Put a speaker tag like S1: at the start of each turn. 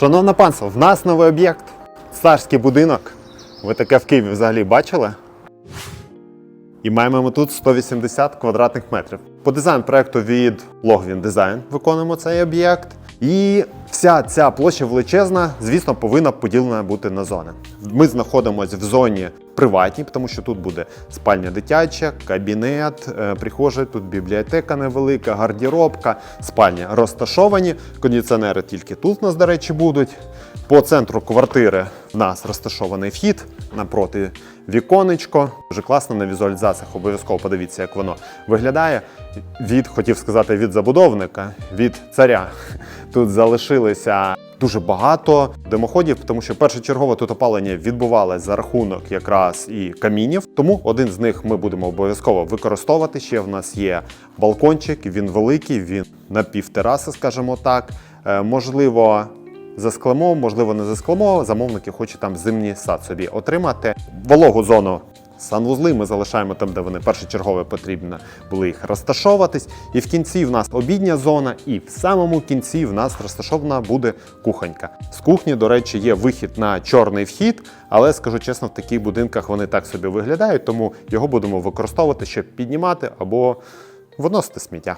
S1: Шановне панство, в нас новий об'єкт. Царський будинок. Ви таке в Києві взагалі бачили? І маємо ми тут 180 квадратних метрів. По дизайн проекту від Logwin Design виконуємо цей об'єкт. І вся ця площа величезна, звісно, повинна поділена бути на зони. Ми знаходимося в зоні приватній, тому що тут буде спальня дитяча, кабінет, е, прихожа, тут бібліотека невелика, гардеробка, спальня розташовані. Кондиціонери тільки тут у нас, до речі, будуть. По центру квартири в нас розташований вхід, напроти віконечко. Дуже класно на візуалізаціях. Обов'язково подивіться, як воно виглядає. Від, хотів сказати, від забудовника, від царя. Тут залишилися дуже багато димоходів, тому що першочергово тут опалення відбувалося за рахунок якраз і камінів. Тому один з них ми будемо обов'язково використовувати. Ще в нас є балкончик, він великий, він на півтераси, скажімо так. Е, можливо, засклемо, можливо, не засклемо. Замовники хочуть там зимній сад собі отримати. Вологу зону санвузли ми залишаємо там, де вони першочергово потрібно були їх розташовуватись. І в кінці в нас обідня зона, і в самому кінці в нас розташована буде кухонька. З кухні, до речі, є вихід на чорний вхід, але скажу чесно, в таких будинках вони так собі виглядають, тому його будемо використовувати, щоб піднімати або виносити сміття.